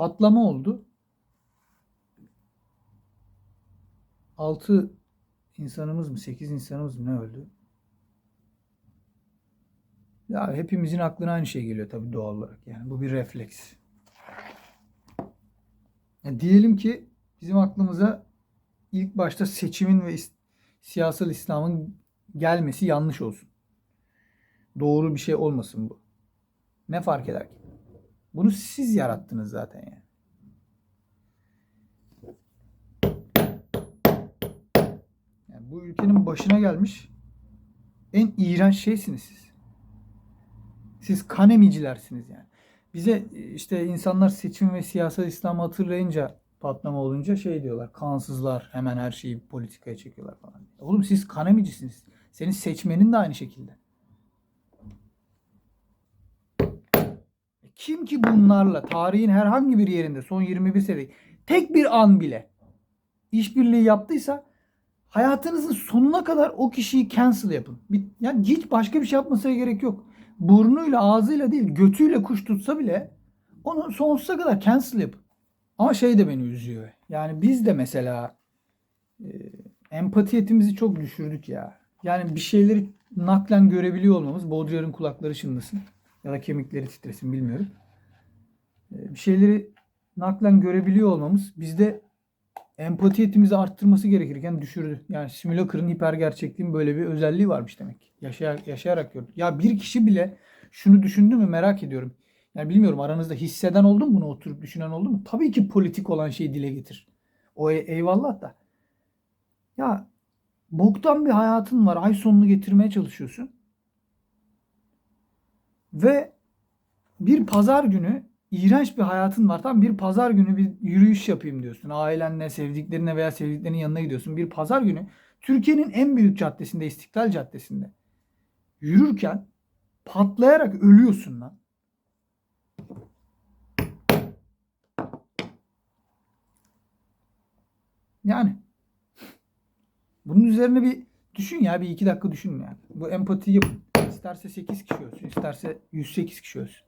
Patlama oldu. 6 insanımız mı 8 insanımız mı ne öldü? Ya hepimizin aklına aynı şey geliyor tabii doğal olarak. Yani bu bir refleks. Yani diyelim ki bizim aklımıza ilk başta seçimin ve is- siyasal İslam'ın gelmesi yanlış olsun. Doğru bir şey olmasın bu. Ne fark eder ki? Bunu siz yarattınız zaten yani. Yani bu ülkenin başına gelmiş en iğrenç şeysiniz siz. Siz kan emicilersiniz yani. Bize işte insanlar seçim ve siyasal İslam'ı hatırlayınca patlama olunca şey diyorlar. Kansızlar hemen her şeyi politikaya çekiyorlar falan. Oğlum siz kan emicisiniz. Senin seçmenin de aynı şekilde. Kim ki bunlarla tarihin herhangi bir yerinde son 21 sene tek bir an bile işbirliği yaptıysa hayatınızın sonuna kadar o kişiyi cancel yapın. Yani hiç başka bir şey yapmasına gerek yok. Burnuyla ağzıyla değil götüyle kuş tutsa bile onu sonsuza kadar cancel yapın. Ama şey de beni üzüyor. Yani biz de mesela e, empati yetimizi çok düşürdük ya. Yani bir şeyleri naklen görebiliyor olmamız. Baudrillard'ın kulakları çınlasın. Ya da kemikleri titresin bilmiyorum. E, bir şeyleri naklen görebiliyor olmamız bizde empati yetimizi arttırması gerekirken düşürdü. Yani simülakırın hiper gerçekliğin böyle bir özelliği varmış demek. Yaşayarak, yaşayarak gördük. Ya bir kişi bile şunu düşündü mü merak ediyorum. Yani bilmiyorum aranızda hisseden oldu mu bunu oturup düşünen oldu mu? Tabii ki politik olan şeyi dile getir. O e- eyvallah da. Ya boktan bir hayatın var. Ay sonunu getirmeye çalışıyorsun. Ve bir pazar günü iğrenç bir hayatın var. Tam bir pazar günü bir yürüyüş yapayım diyorsun. Ailenle, sevdiklerine veya sevdiklerinin yanına gidiyorsun. Bir pazar günü Türkiye'nin en büyük caddesinde, İstiklal Caddesi'nde yürürken patlayarak ölüyorsun lan. Yani bunun üzerine bir düşün ya bir iki dakika düşün yani. Bu empatiyi yapın. İsterse 8 kişi ölsün, isterse 108 kişi ölsün.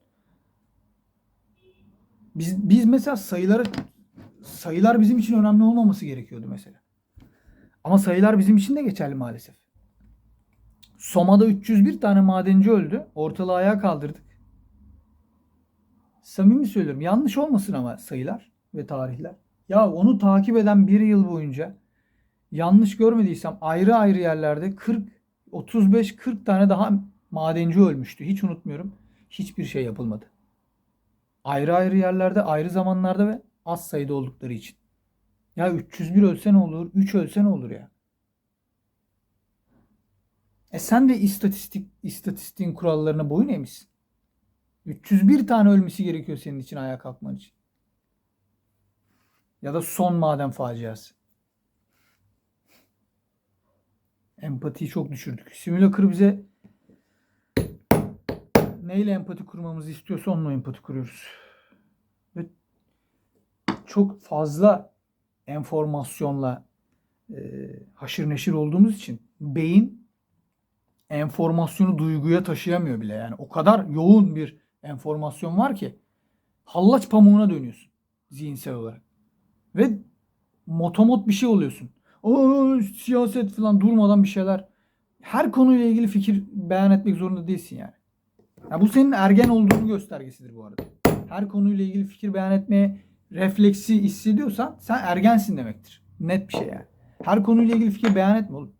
Biz, biz mesela sayıları sayılar bizim için önemli olmaması gerekiyordu mesela. Ama sayılar bizim için de geçerli maalesef. Soma'da 301 tane madenci öldü. Ortalığı ayağa kaldırdık. Samimi söylüyorum. Yanlış olmasın ama sayılar ve tarihler. Ya onu takip eden bir yıl boyunca yanlış görmediysem ayrı ayrı yerlerde 40 35 40 tane daha madenci ölmüştü. Hiç unutmuyorum. Hiçbir şey yapılmadı. Ayrı ayrı yerlerde, ayrı zamanlarda ve az sayıda oldukları için. Ya 301 ölse ne olur? 3 ölse ne olur ya? E sen de istatistik istatistiğin kurallarına boyun eğmişsin. 301 tane ölmesi gerekiyor senin için ayağa kalkman için. Ya da son maden faciası. Empatiyi çok düşürdük. Simülakır bize neyle empati kurmamızı istiyorsa onunla empati kuruyoruz. Ve çok fazla enformasyonla e, haşır neşir olduğumuz için beyin enformasyonu duyguya taşıyamıyor bile. Yani o kadar yoğun bir enformasyon var ki hallaç pamuğuna dönüyorsun zihinsel olarak. Ve motomot bir şey oluyorsun. O siyaset falan durmadan bir şeyler. Her konuyla ilgili fikir beyan etmek zorunda değilsin yani. Ya bu senin ergen olduğunu göstergesidir bu arada. Her konuyla ilgili fikir beyan etmeye refleksi hissediyorsan sen ergensin demektir. Net bir şey yani. Her konuyla ilgili fikir beyan etme oğlum.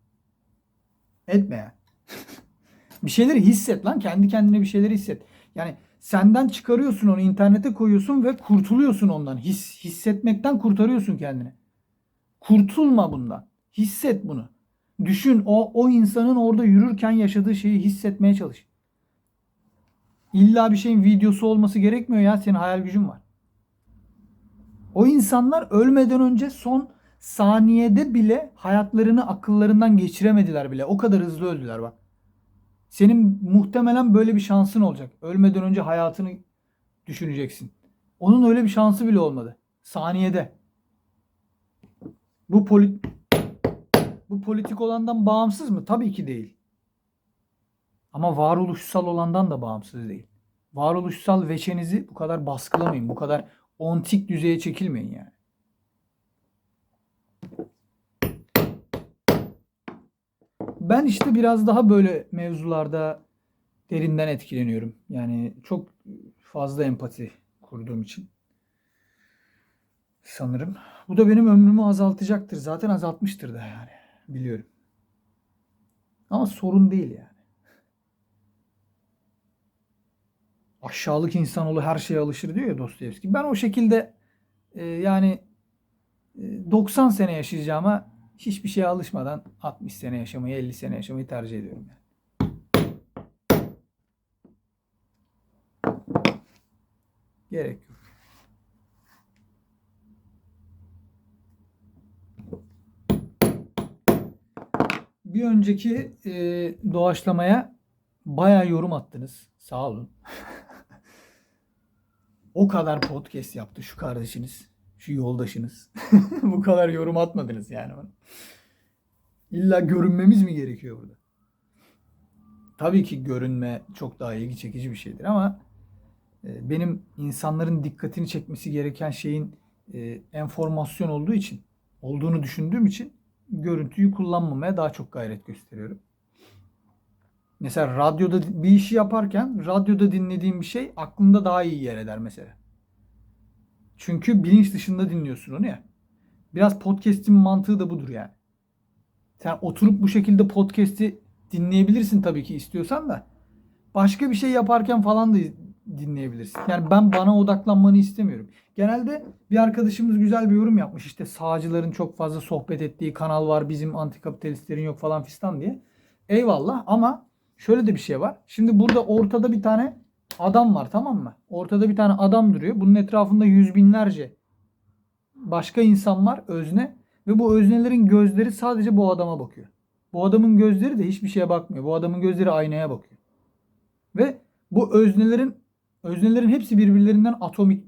Etme yani. bir şeyleri hisset lan. Kendi kendine bir şeyleri hisset. Yani senden çıkarıyorsun onu internete koyuyorsun ve kurtuluyorsun ondan. His, hissetmekten kurtarıyorsun kendini. Kurtulma bundan. Hisset bunu. Düşün o o insanın orada yürürken yaşadığı şeyi hissetmeye çalış. İlla bir şeyin videosu olması gerekmiyor ya. Senin hayal gücün var. O insanlar ölmeden önce son saniyede bile hayatlarını akıllarından geçiremediler bile. O kadar hızlı öldüler bak. Senin muhtemelen böyle bir şansın olacak. Ölmeden önce hayatını düşüneceksin. Onun öyle bir şansı bile olmadı. Saniyede. Bu polit bu politik olandan bağımsız mı? Tabii ki değil. Ama varoluşsal olandan da bağımsız değil. Varoluşsal veçenizi bu kadar baskılamayın. Bu kadar ontik düzeye çekilmeyin yani. Ben işte biraz daha böyle mevzularda derinden etkileniyorum. Yani çok fazla empati kurduğum için. Sanırım. Bu da benim ömrümü azaltacaktır. Zaten azaltmıştır da yani. Biliyorum. Ama sorun değil yani. Aşağılık insanoğlu her şeye alışır diyor ya Dostoyevski. Ben o şekilde e, yani e, 90 sene yaşayacağıma hiçbir şeye alışmadan 60 sene yaşamayı, 50 sene yaşamayı tercih ediyorum yani. Gerek yok. Bir önceki e, doğaçlamaya bayağı yorum attınız. Sağ olun. o kadar podcast yaptı şu kardeşiniz, şu yoldaşınız. Bu kadar yorum atmadınız yani bana. İlla görünmemiz mi gerekiyor burada? Tabii ki görünme çok daha ilgi çekici bir şeydir ama e, benim insanların dikkatini çekmesi gereken şeyin e, enformasyon olduğu için, olduğunu düşündüğüm için görüntüyü kullanmamaya daha çok gayret gösteriyorum. Mesela radyoda bir işi yaparken radyoda dinlediğim bir şey aklında daha iyi yer eder mesela. Çünkü bilinç dışında dinliyorsun onu ya. Biraz podcast'in mantığı da budur yani. Sen oturup bu şekilde podcast'i dinleyebilirsin tabii ki istiyorsan da. Başka bir şey yaparken falan da dinleyebilirsin. Yani ben bana odaklanmanı istemiyorum. Genelde bir arkadaşımız güzel bir yorum yapmış. İşte sağcıların çok fazla sohbet ettiği kanal var. Bizim antikapitalistlerin yok falan fistan diye. Eyvallah ama şöyle de bir şey var. Şimdi burada ortada bir tane adam var tamam mı? Ortada bir tane adam duruyor. Bunun etrafında yüz binlerce başka insan var özne. Ve bu öznelerin gözleri sadece bu adama bakıyor. Bu adamın gözleri de hiçbir şeye bakmıyor. Bu adamın gözleri aynaya bakıyor. Ve bu öznelerin öznelerin hepsi birbirlerinden atomik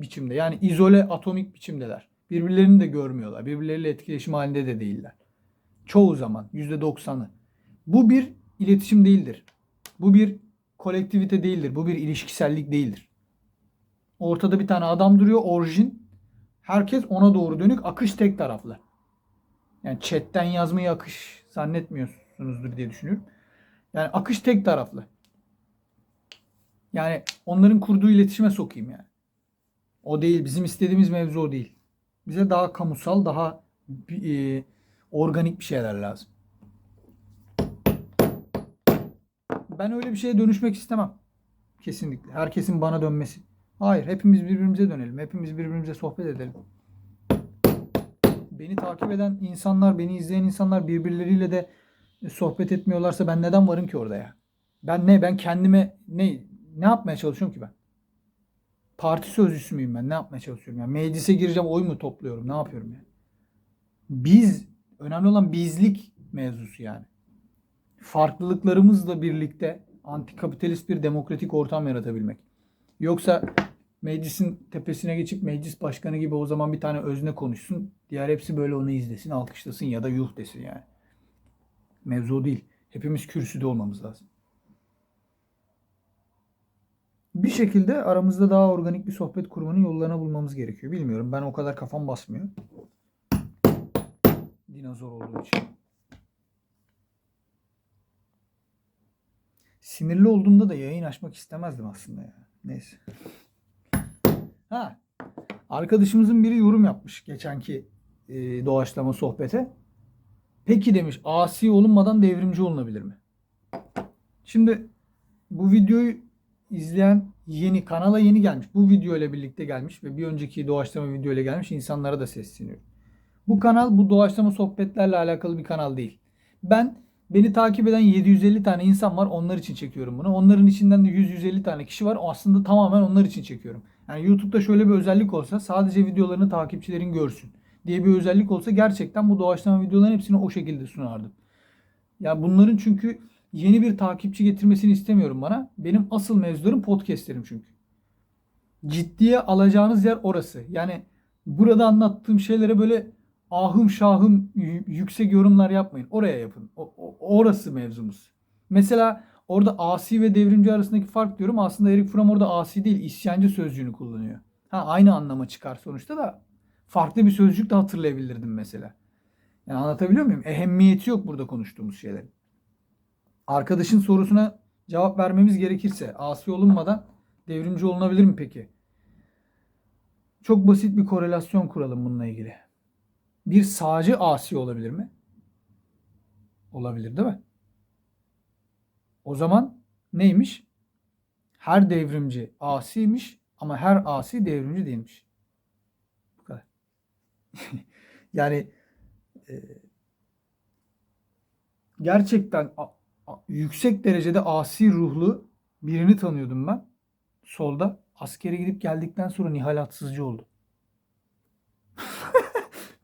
biçimde. Yani izole atomik biçimdeler. Birbirlerini de görmüyorlar. Birbirleriyle etkileşim halinde de değiller. Çoğu zaman %90'ı. Bu bir iletişim değildir. Bu bir kolektivite değildir. Bu bir ilişkisellik değildir. Ortada bir tane adam duruyor orijin. Herkes ona doğru dönük akış tek taraflı. Yani chatten yazmayı akış zannetmiyorsunuzdur diye düşünüyorum. Yani akış tek taraflı. Yani onların kurduğu iletişime sokayım yani. O değil. Bizim istediğimiz mevzu o değil. Bize daha kamusal, daha e, organik bir şeyler lazım. Ben öyle bir şeye dönüşmek istemem. Kesinlikle. Herkesin bana dönmesi. Hayır. Hepimiz birbirimize dönelim. Hepimiz birbirimize sohbet edelim. Beni takip eden insanlar, beni izleyen insanlar birbirleriyle de sohbet etmiyorlarsa ben neden varım ki orada ya? Ben ne? Ben kendime ne ne yapmaya çalışıyorum ki ben? Parti sözcüsü müyüm ben? Ne yapmaya çalışıyorum? Yani meclise gireceğim, oy mu topluyorum? Ne yapıyorum yani? Biz, önemli olan bizlik mevzusu yani. Farklılıklarımızla birlikte antikapitalist bir demokratik ortam yaratabilmek. Yoksa meclisin tepesine geçip meclis başkanı gibi o zaman bir tane özne konuşsun. Diğer hepsi böyle onu izlesin, alkışlasın ya da yuh desin yani. Mevzu değil. Hepimiz kürsüde olmamız lazım. Bir şekilde aramızda daha organik bir sohbet kurmanın yollarını bulmamız gerekiyor. Bilmiyorum ben o kadar kafam basmıyor. Dinozor olduğu için. Sinirli olduğumda da yayın açmak istemezdim aslında ya. Neyse. Ha. Arkadaşımızın biri yorum yapmış geçenki e, doğaçlama sohbete. Peki demiş asi olunmadan devrimci olunabilir mi? Şimdi bu videoyu izleyen yeni kanala yeni gelmiş. Bu video ile birlikte gelmiş ve bir önceki doğaçlama video ile gelmiş insanlara da sesleniyorum. Bu kanal bu doğaçlama sohbetlerle alakalı bir kanal değil. Ben beni takip eden 750 tane insan var. Onlar için çekiyorum bunu. Onların içinden de 100-150 tane kişi var. Aslında tamamen onlar için çekiyorum. Yani YouTube'da şöyle bir özellik olsa sadece videolarını takipçilerin görsün diye bir özellik olsa gerçekten bu doğaçlama videoların hepsini o şekilde sunardım. Ya bunların çünkü yeni bir takipçi getirmesini istemiyorum bana. Benim asıl mevzularım podcastlerim çünkü. Ciddiye alacağınız yer orası. Yani burada anlattığım şeylere böyle ahım şahım yüksek yorumlar yapmayın. Oraya yapın. O, o, orası mevzumuz. Mesela orada asi ve devrimci arasındaki fark diyorum. Aslında Erik Fromm orada asi değil, isyancı sözcüğünü kullanıyor. Ha aynı anlama çıkar sonuçta da farklı bir sözcük de hatırlayabilirdim mesela. Yani anlatabiliyor muyum? Ehemmiyeti yok burada konuştuğumuz şeylerin. Arkadaşın sorusuna cevap vermemiz gerekirse asi olunmadan devrimci olunabilir mi peki? Çok basit bir korelasyon kuralım bununla ilgili. Bir sağcı asi olabilir mi? Olabilir değil mi? O zaman neymiş? Her devrimci asiymiş ama her asi devrimci değilmiş. Bu kadar. yani e, gerçekten a- a- yüksek derecede asi ruhlu birini tanıyordum ben. Solda. Askere gidip geldikten sonra Nihal Atsızcı oldu.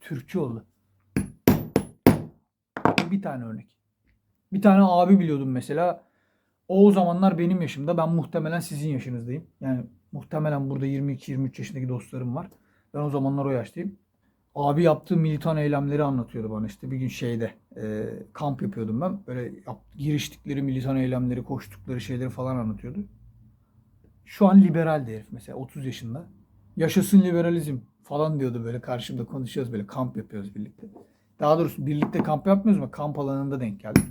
Türkçü oldu. Bir tane örnek. Bir tane abi biliyordum mesela. O o zamanlar benim yaşımda. Ben muhtemelen sizin yaşınızdayım. Yani muhtemelen burada 22-23 yaşındaki dostlarım var. Ben o zamanlar o yaştayım. Abi yaptığı militan eylemleri anlatıyordu bana işte. Bir gün şeyde e, kamp yapıyordum ben. Böyle yap, giriştikleri militan eylemleri, koştukları şeyleri falan anlatıyordu. Şu an liberal de herif mesela 30 yaşında. Yaşasın liberalizm falan diyordu böyle karşımda konuşuyoruz böyle kamp yapıyoruz birlikte. Daha doğrusu birlikte kamp yapmıyoruz ama kamp alanında denk geldik.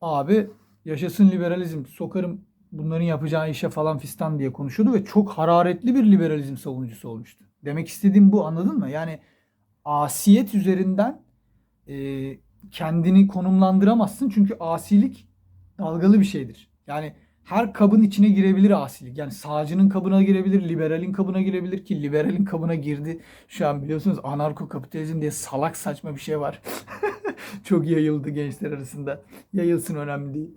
Abi yaşasın liberalizm sokarım bunların yapacağı işe falan fistan diye konuşuyordu ve çok hararetli bir liberalizm savunucusu olmuştu. Demek istediğim bu anladın mı? Yani asiyet üzerinden e, kendini konumlandıramazsın çünkü asilik dalgalı bir şeydir. Yani her kabın içine girebilir asilik. Yani sağcının kabına girebilir, liberalin kabına girebilir ki liberalin kabına girdi. Şu an biliyorsunuz anarko kapitalizm diye salak saçma bir şey var. Çok yayıldı gençler arasında. Yayılsın önemli değil.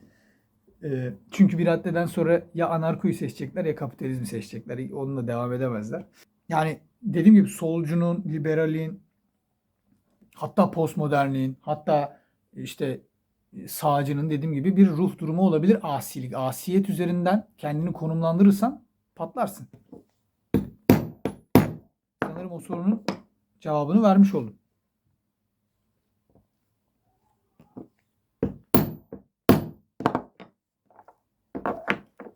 Ee, çünkü bir raddeden sonra ya anarkoyu seçecekler ya kapitalizmi seçecekler. Onunla devam edemezler. Yani dediğim gibi solcunun, liberalin, hatta postmodernliğin, hatta işte sağcının dediğim gibi bir ruh durumu olabilir asilik. Asiyet üzerinden kendini konumlandırırsan patlarsın. Sanırım o sorunun cevabını vermiş oldum.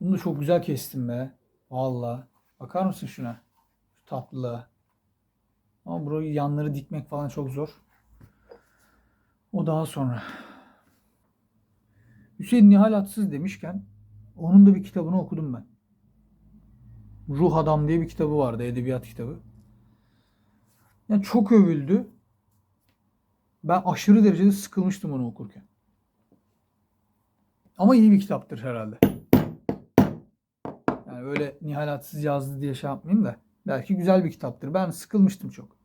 Bunu da çok güzel kestim be. Valla. Bakar mısın şuna? Şu tatlılığa. Ama burayı yanları dikmek falan çok zor. O daha sonra. Hüseyin Nihal Atsız demişken onun da bir kitabını okudum ben. Ruh Adam diye bir kitabı vardı. Edebiyat kitabı. Yani çok övüldü. Ben aşırı derecede sıkılmıştım onu okurken. Ama iyi bir kitaptır herhalde. Yani öyle Nihal Atsız yazdı diye şey yapmayayım da. Belki güzel bir kitaptır. Ben sıkılmıştım çok.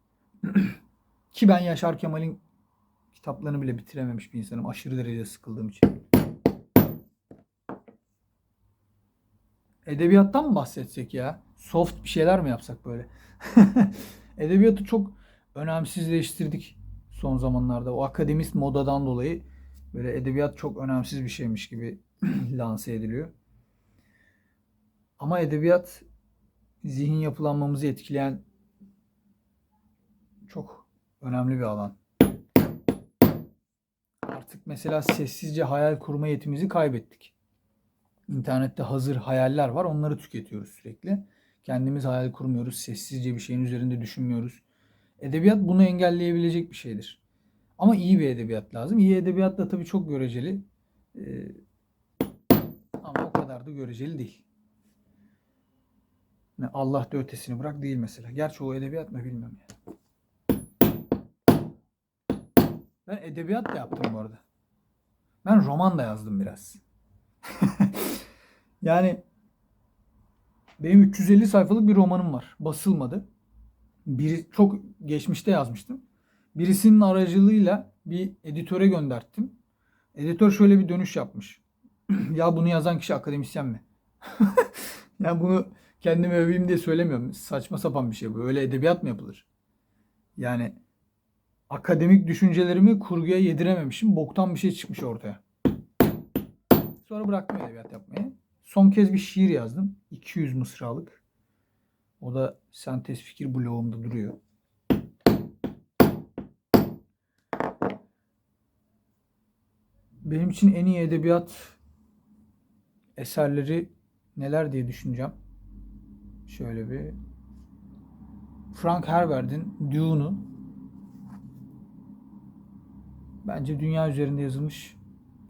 Ki ben Yaşar Kemal'in kitaplarını bile bitirememiş bir insanım. Aşırı derecede sıkıldığım için. Edebiyattan mı bahsetsek ya? Soft bir şeyler mi yapsak böyle? Edebiyatı çok önemsizleştirdik son zamanlarda. O akademist modadan dolayı böyle edebiyat çok önemsiz bir şeymiş gibi lanse ediliyor. Ama edebiyat zihin yapılanmamızı etkileyen çok önemli bir alan. Artık mesela sessizce hayal kurma yetimizi kaybettik. İnternette hazır hayaller var. Onları tüketiyoruz sürekli. Kendimiz hayal kurmuyoruz. Sessizce bir şeyin üzerinde düşünmüyoruz. Edebiyat bunu engelleyebilecek bir şeydir. Ama iyi bir edebiyat lazım. İyi edebiyat da tabii çok göreceli. Ee, ama o kadar da göreceli değil. Ne Allah da ötesini bırak değil mesela. Gerçi o edebiyat mı bilmiyorum yani. Ben edebiyat da yaptım bu arada. Ben roman da yazdım biraz. yani benim 350 sayfalık bir romanım var. Basılmadı. Bir çok geçmişte yazmıştım. Birisinin aracılığıyla bir editöre gönderttim. Editör şöyle bir dönüş yapmış. ya bunu yazan kişi akademisyen mi? yani bunu kendimi öveyim diye söylemiyorum. Saçma sapan bir şey bu. Öyle edebiyat mı yapılır? Yani akademik düşüncelerimi kurguya yedirememişim. Boktan bir şey çıkmış ortaya. Sonra bıraktım edebiyat yapmayı. Son kez bir şiir yazdım. 200 mısralık. O da sentez fikir bloğumda duruyor. Benim için en iyi edebiyat eserleri neler diye düşüneceğim. Şöyle bir Frank Herbert'in Dune'u bence dünya üzerinde yazılmış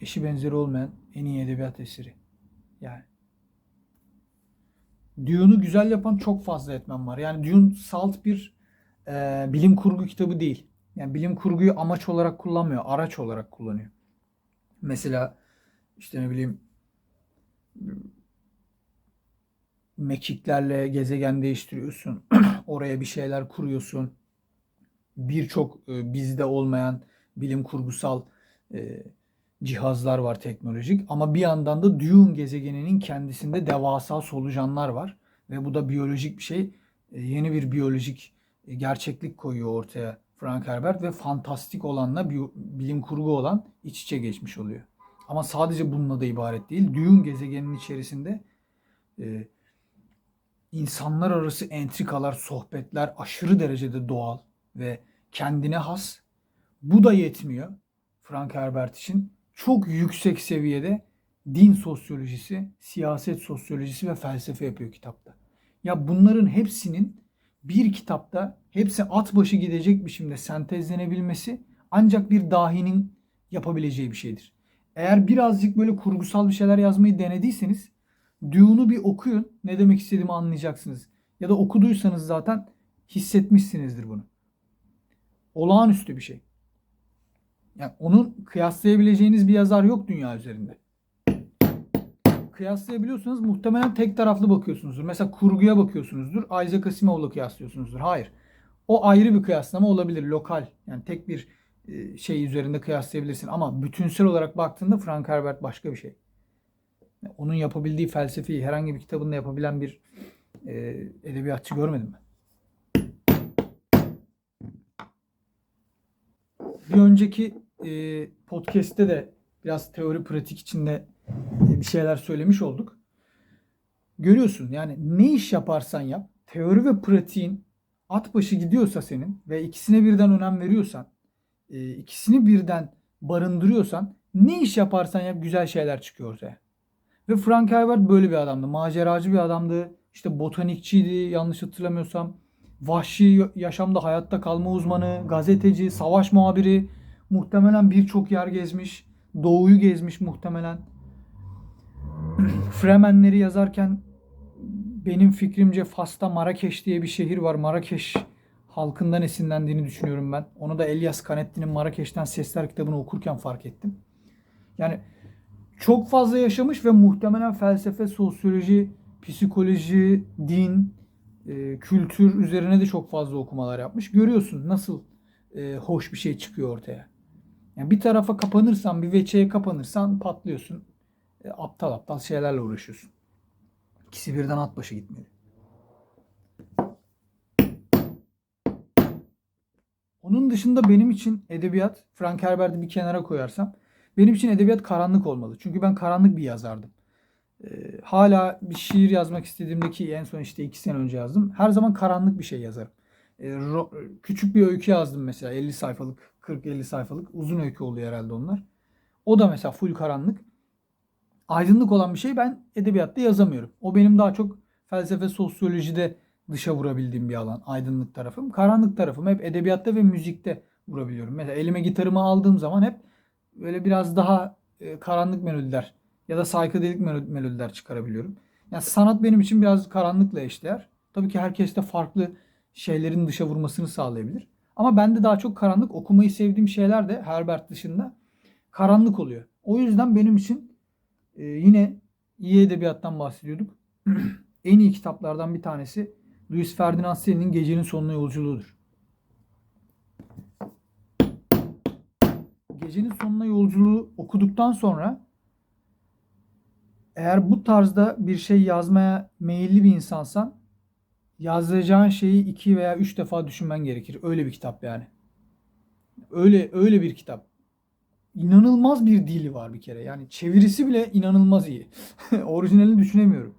eşi benzeri olmayan en iyi edebiyat eseri. Yani Dune'u güzel yapan çok fazla etmen var. Yani Dune salt bir e, bilim kurgu kitabı değil. Yani bilim kurguyu amaç olarak kullanmıyor, araç olarak kullanıyor. Mesela işte ne bileyim mekiklerle gezegen değiştiriyorsun. Oraya bir şeyler kuruyorsun. Birçok e, bizde olmayan bilim kurgusal e, cihazlar var teknolojik ama bir yandan da Dune gezegeninin kendisinde devasa solucanlar var ve bu da biyolojik bir şey. E, yeni bir biyolojik e, gerçeklik koyuyor ortaya Frank Herbert ve fantastik olanla biyo- bilim kurgu olan iç içe geçmiş oluyor. Ama sadece bununla da ibaret değil. Dune gezegeninin içerisinde e, insanlar arası entrikalar, sohbetler aşırı derecede doğal ve kendine has. Bu da yetmiyor Frank Herbert için. Çok yüksek seviyede din sosyolojisi, siyaset sosyolojisi ve felsefe yapıyor kitapta. Ya bunların hepsinin bir kitapta hepsi at başı gidecek biçimde sentezlenebilmesi ancak bir dahinin yapabileceği bir şeydir. Eğer birazcık böyle kurgusal bir şeyler yazmayı denediyseniz Dune'u bir okuyun. Ne demek istediğimi anlayacaksınız. Ya da okuduysanız zaten hissetmişsinizdir bunu. Olağanüstü bir şey. Yani onun kıyaslayabileceğiniz bir yazar yok dünya üzerinde. Kıyaslayabiliyorsanız muhtemelen tek taraflı bakıyorsunuzdur. Mesela kurguya bakıyorsunuzdur. Isaac Asimov'la kıyaslıyorsunuzdur. Hayır. O ayrı bir kıyaslama olabilir. Lokal. Yani tek bir e, şey üzerinde kıyaslayabilirsin. Ama bütünsel olarak baktığında Frank Herbert başka bir şey. Onun yapabildiği felsefeyi herhangi bir kitabında yapabilen bir e, edebiyatçı görmedim ben. Bir önceki e, podcast'te de biraz teori pratik içinde e, bir şeyler söylemiş olduk. Görüyorsun yani ne iş yaparsan yap teori ve pratiğin at başı gidiyorsa senin ve ikisine birden önem veriyorsan e, ikisini birden barındırıyorsan ne iş yaparsan yap güzel şeyler çıkıyor ortaya. Ve Frank Herbert böyle bir adamdı. Maceracı bir adamdı. İşte botanikçiydi yanlış hatırlamıyorsam. Vahşi yaşamda hayatta kalma uzmanı, gazeteci, savaş muhabiri. Muhtemelen birçok yer gezmiş. Doğuyu gezmiş muhtemelen. Fremenleri yazarken benim fikrimce Fas'ta Marrakeş diye bir şehir var. Marrakeş halkından esinlendiğini düşünüyorum ben. Onu da Elias Canetti'nin Marrakeş'ten Sesler kitabını okurken fark ettim. Yani çok fazla yaşamış ve muhtemelen felsefe, sosyoloji, psikoloji, din, e, kültür üzerine de çok fazla okumalar yapmış. Görüyorsun nasıl e, hoş bir şey çıkıyor ortaya. Yani bir tarafa kapanırsan, bir veçeye kapanırsan patlıyorsun. E, aptal aptal şeylerle uğraşıyorsun. İkisi birden at başı gitmeli. Onun dışında benim için edebiyat, Frank Herbert'i bir kenara koyarsam, benim için edebiyat karanlık olmalı. Çünkü ben karanlık bir yazardım. Ee, hala bir şiir yazmak istediğimde ki en son işte iki sene önce yazdım. Her zaman karanlık bir şey yazarım. Ee, küçük bir öykü yazdım mesela 50 sayfalık, 40-50 sayfalık. Uzun öykü oluyor herhalde onlar. O da mesela full karanlık. Aydınlık olan bir şey ben edebiyatta yazamıyorum. O benim daha çok felsefe, sosyolojide dışa vurabildiğim bir alan. Aydınlık tarafım. Karanlık tarafım hep edebiyatta ve müzikte vurabiliyorum. Mesela elime gitarımı aldığım zaman hep böyle biraz daha e, karanlık melodiler ya da melo- melodiler çıkarabiliyorum. Yani sanat benim için biraz karanlıkla eşdeğer. Tabii ki herkes de farklı şeylerin dışa vurmasını sağlayabilir. Ama ben de daha çok karanlık okumayı sevdiğim şeyler de Herbert dışında karanlık oluyor. O yüzden benim için e, yine iyi edebiyattan bahsediyorduk. en iyi kitaplardan bir tanesi Louis Ferdinand Celi'nin Gecenin Sonuna Yolculuğu'dur. Gecenin Sonuna Yolculuğu okuduktan sonra eğer bu tarzda bir şey yazmaya meyilli bir insansan yazacağın şeyi iki veya üç defa düşünmen gerekir. Öyle bir kitap yani. Öyle öyle bir kitap. İnanılmaz bir dili var bir kere. Yani çevirisi bile inanılmaz iyi. Orijinalini düşünemiyorum.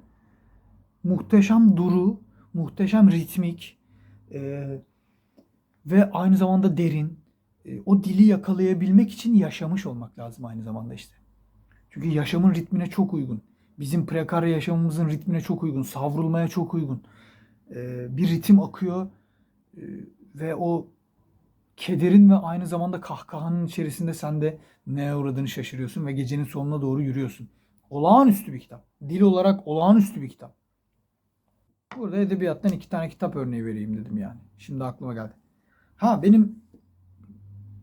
Muhteşem duru, muhteşem ritmik e, ve aynı zamanda derin. E, o dili yakalayabilmek için yaşamış olmak lazım aynı zamanda işte. Çünkü yaşamın ritmine çok uygun. Bizim prekarya yaşamımızın ritmine çok uygun. Savrulmaya çok uygun. E, bir ritim akıyor e, ve o kederin ve aynı zamanda kahkahanın içerisinde sen de neye uğradığını şaşırıyorsun ve gecenin sonuna doğru yürüyorsun. Olağanüstü bir kitap. Dil olarak olağanüstü bir kitap. Burada edebiyattan iki tane kitap örneği vereyim dedim yani. Şimdi aklıma geldi. Ha benim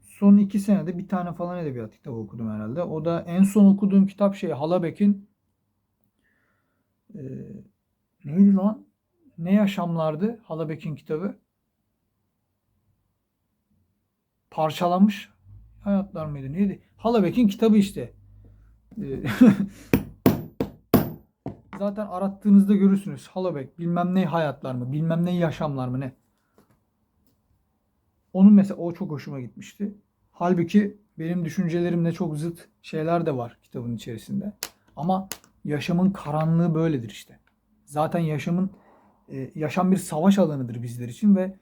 son iki senede bir tane falan edebiyat kitabı okudum herhalde. O da en son okuduğum kitap şey Halabek'in e, neydi lan? Ne yaşamlardı Halabek'in kitabı? Parçalanmış hayatlar mıydı? Neydi? Halabek'in kitabı işte. E, Zaten arattığınızda görürsünüz. Halabek bilmem ne hayatlar mı, bilmem ne yaşamlar mı ne. Onun mesela o çok hoşuma gitmişti. Halbuki benim düşüncelerimle çok zıt şeyler de var kitabın içerisinde. Ama yaşamın karanlığı böyledir işte. Zaten yaşamın e, yaşam bir savaş alanıdır bizler için ve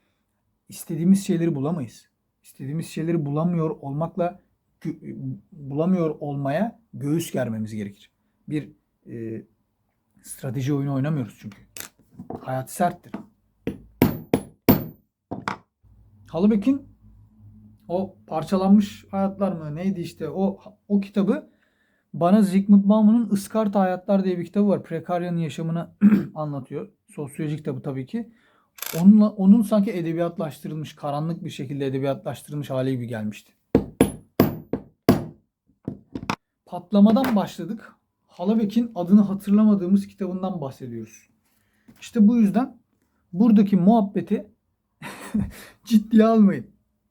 istediğimiz şeyleri bulamayız. İstediğimiz şeyleri bulamıyor olmakla gö- bulamıyor olmaya göğüs germemiz gerekir. Bir e, strateji oyunu oynamıyoruz çünkü. Hayat serttir. Halubek'in o parçalanmış hayatlar mı neydi işte o o kitabı bana Zygmunt Bauman'ın Iskarta Hayatlar diye bir kitabı var. Prekaryanın yaşamını anlatıyor. Sosyoloji kitabı tabii ki. Onunla, onun sanki edebiyatlaştırılmış, karanlık bir şekilde edebiyatlaştırılmış hali gibi gelmişti. Patlamadan başladık. Halabek'in adını hatırlamadığımız kitabından bahsediyoruz. İşte bu yüzden buradaki muhabbeti ciddiye almayın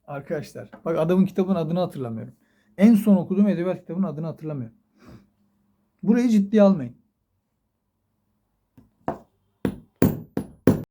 arkadaşlar. Bak adamın kitabın adını hatırlamıyorum. En son okuduğum edebiyat kitabının adını hatırlamıyorum. Burayı ciddiye almayın.